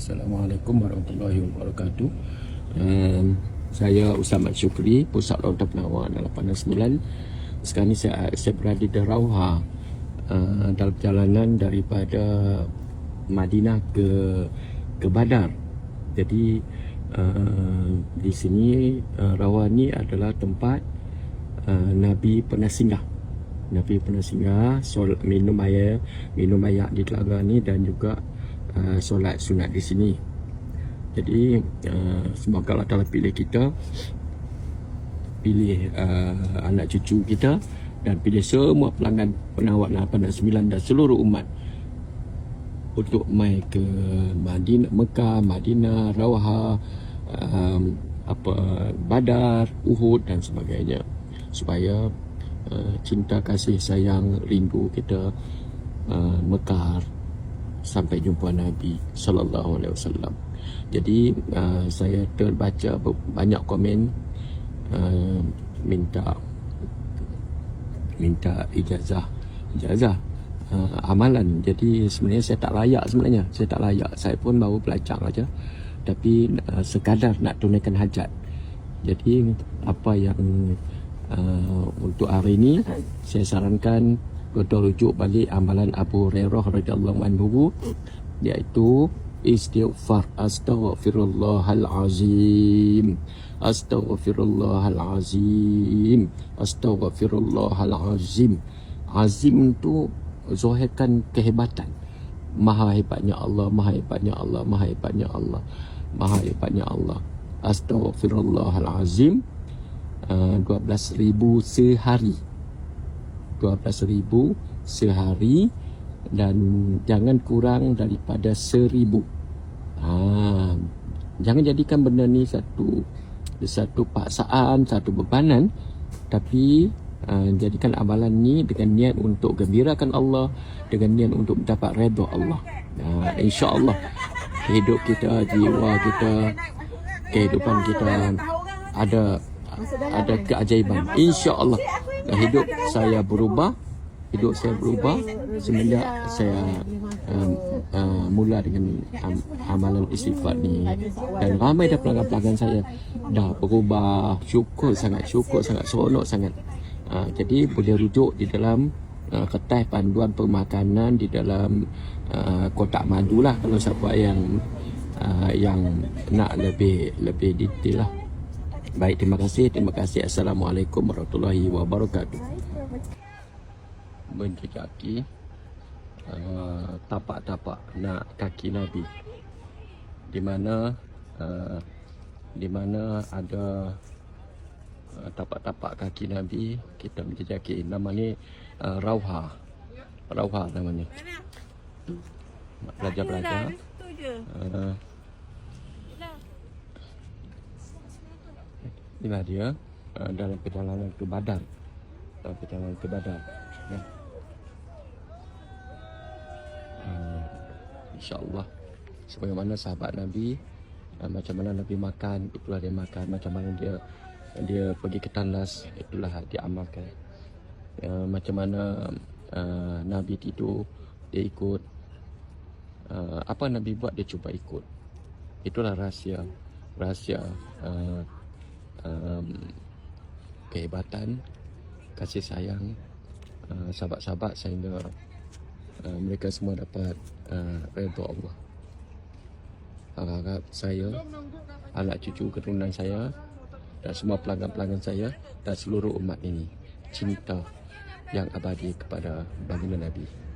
Assalamualaikum warahmatullahi wabarakatuh. Um, saya Usama Syukri, Pusat Lautan Penawar 869. Sekarang ni saya, saya berada di Rauha uh, dalam perjalanan daripada Madinah ke ke Badar. Jadi uh, di sini uh, Rauha ni adalah tempat uh, Nabi pernah singgah. Nabi pernah singgah, sol, minum air, minum air di telaga ni dan juga uh, solat sunat di sini. Jadi uh, semoga Allah Taala pilih kita, pilih uh, anak cucu kita dan pilih semua pelanggan penawar 809 dan seluruh umat untuk mai ke Madinah, Mekah, Madinah, Rawha, um, apa Badar, Uhud dan sebagainya supaya uh, cinta kasih sayang rindu kita uh, mekar sampai jumpa Nabi sallallahu alaihi wasallam. Jadi uh, saya terbaca banyak komen uh, minta minta ijazah ijazah uh, amalan. Jadi sebenarnya saya tak layak sebenarnya. Saya tak layak. Saya pun baru pelajar aja. Tapi uh, sekadar nak tunaikan hajat. Jadi apa yang uh, untuk hari ini saya sarankan kita rujuk balik amalan Abu Hurairah radhiyallahu anhu iaitu istighfar. Astaghfirullahal azim. Astaghfirullahal azim. Astaghfirullahal azim. Azim tu zahirkan kehebatan. Maha hebatnya Allah maha hebatnya Allah maha hebatnya Allah maha hebatnya Allah. Astaghfirullahal azim. Uh, 12000 sehari 12,000 sehari dan jangan kurang daripada 1000. Ha, jangan jadikan benda ni satu satu paksaan, satu bebanan tapi uh, jadikan amalan ni dengan niat untuk gembirakan Allah, dengan niat untuk mendapat redha Allah. Ha, insya-Allah hidup kita, jiwa kita, kehidupan kita ada ada keajaiban. Insya-Allah hidup saya berubah hidup saya berubah semenjak saya um, uh, mula dengan um, amalan istighfar ni. Dan ramai dah pelanggan-pelanggan saya dah berubah syukur sangat syukur sangat seronok sangat. Uh, jadi boleh rujuk di dalam uh, kertas panduan pemakanan di dalam uh, kotak madu lah kalau siapa yang uh, yang nak lebih lebih detail lah Baik, terima kasih. Terima kasih. Assalamualaikum warahmatullahi wabarakatuh. Menjejaki uh, tapak-tapak nak kaki Nabi. Di mana uh, di mana ada uh, tapak-tapak kaki Nabi, kita menjejaki. Nama ni uh, Rauha. Rauha nama ni. Nak belajar-belajar. Uh, inilah dia uh, dalam perjalanan ke Badar. Dalam perjalanan ke Badar ya. uh, InsyaAllah. Sebagaimana sahabat Nabi uh, macam mana Nabi makan itulah dia makan. Macam mana dia dia pergi ke tandas itulah dia amalkan. Uh, macam mana uh, Nabi tidur dia ikut. Uh, apa Nabi buat dia cuba ikut. Itulah rahsia rahsia uh, um, kehebatan, kasih sayang uh, sahabat-sahabat sehingga uh, mereka semua dapat uh, redha Allah. Harap saya, anak cucu keturunan saya dan semua pelanggan-pelanggan saya dan seluruh umat ini cinta yang abadi kepada baginda Nabi